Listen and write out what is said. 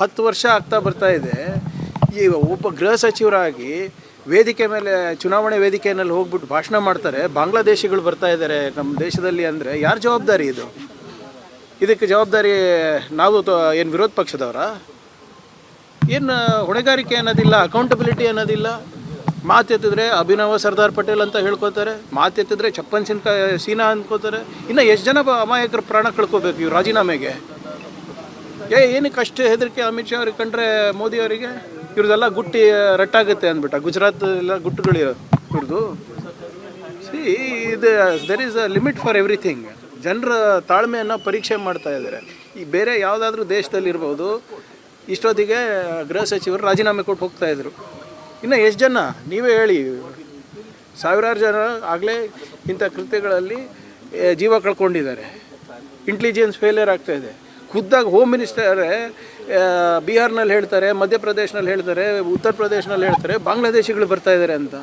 ಹತ್ತು ವರ್ಷ ಆಗ್ತಾ ಬರ್ತಾ ಇದೆ. ಈ ಒಬ್ಬ ಗೃಹ ಸಚಿವರಾಗಿ ವೇದಿಕೆ ಮೇಲೆ, ಚುನಾವಣೆ ವೇದಿಕೆಯಲ್ಲಿ ಹೋಗ್ಬಿಟ್ಟು ಭಾಷಣ ಮಾಡ್ತಾರೆ. ಬಾಂಗ್ಲಾದೇಶಿಗಳು ಬರ್ತಾ ಇದ್ದಾರೆ ನಮ್ಮ ದೇಶದಲ್ಲಿ ಅಂದರೆ ಯಾರು ಜವಾಬ್ದಾರಿ ಇದು? ಇದಕ್ಕೆ ಜವಾಬ್ದಾರಿ ನಾವು ಏನು ವಿರೋಧ ಪಕ್ಷದವರ? ಏನು ಹೊಣೆಗಾರಿಕೆ ಅನ್ನೋದಿಲ್ಲ ಅಕೌಂಟಬಿಲಿಟಿ ಅನ್ನೋದಿಲ್ಲ. ಮಾತೆತ್ತಿದ್ರೆ ಅಭಿನವ ಸರ್ದಾರ್ ಪಟೇಲ್ ಅಂತ ಹೇಳ್ಕೊತಾರೆ ಮಾತೆತ್ತಿದ್ರೆ ಚಪ್ಪನ್ ಸಿನ್ಕ, ಸೀನಾ ಅಂದ್ಕೋತಾರೆ ಇನ್ನು ಎಷ್ಟು ಜನ ಅಮಾಯಕರ ಪ್ರಾಣ ಕಳ್ಕೊಬೇಕು ಇವ್ರು ರಾಜೀನಾಮೆಗೆ? ಏ, ಏನಕ್ಕೆ ಅಷ್ಟು ಹೆದರಿಕೆ ಅಮಿತ್ ಶಾ ಅವ್ರಿಗೆ ಕಂಡ್ರೆ ಮೋದಿ ಅವರಿಗೆ? ಇವ್ರದೆಲ್ಲ ಗುಟ್ಟಿ ರಟ್ಟಾಗುತ್ತೆ ಅಂದ್ಬಿಟ್ಟ. ಗುಜರಾತ್ ಎಲ್ಲ ಗುಟ್ಟುಗಳು ಇವ್ರದ್ದು. ಸಿ, ಇದು there is a limit for everything ಜನರ ತಾಳ್ಮೆಯನ್ನು ಪರೀಕ್ಷೆ ಮಾಡ್ತಾ ಇದ್ದಾರೆ. ಈ ಬೇರೆ ಯಾವುದಾದ್ರೂ ದೇಶದಲ್ಲಿ ಇರ್ಬೋದು, ಇಷ್ಟೊತ್ತಿಗೆ ಗೃಹ ಸಚಿವರು ರಾಜೀನಾಮೆ ಕೊಟ್ಟು ಹೋಗ್ತಾ ಇದ್ರು. ಇನ್ನು ಎಷ್ಟು ಜನ? ನೀವೇ ಹೇಳಿ. ಸಾವಿರಾರು ಜನ ಆಗಲೇ ಇಂಥ ಕೃತ್ಯಗಳಲ್ಲಿ ಜೀವ ಕಳ್ಕೊಂಡಿದ್ದಾರೆ. ಇಂಟೆಲಿಜೆನ್ಸ್ ಫೇಲಿಯರ್ ಆಗ್ತಾ ಇದೆ. ಖುದ್ದಾಗಿ ಹೋಮ್ ಮಿನಿಸ್ಟರ್ ಬಿಹಾರ್ನಲ್ಲಿ ಹೇಳ್ತಾರೆ ಮಧ್ಯಪ್ರದೇಶನಲ್ಲಿ ಹೇಳ್ತಾರೆ ಉತ್ತರ ಪ್ರದೇಶನಲ್ಲಿ ಹೇಳ್ತಾರೆ ಬಾಂಗ್ಲಾದೇಶಿಗಳು ಬರ್ತಾ ಇದ್ದಾರೆ ಅಂತ.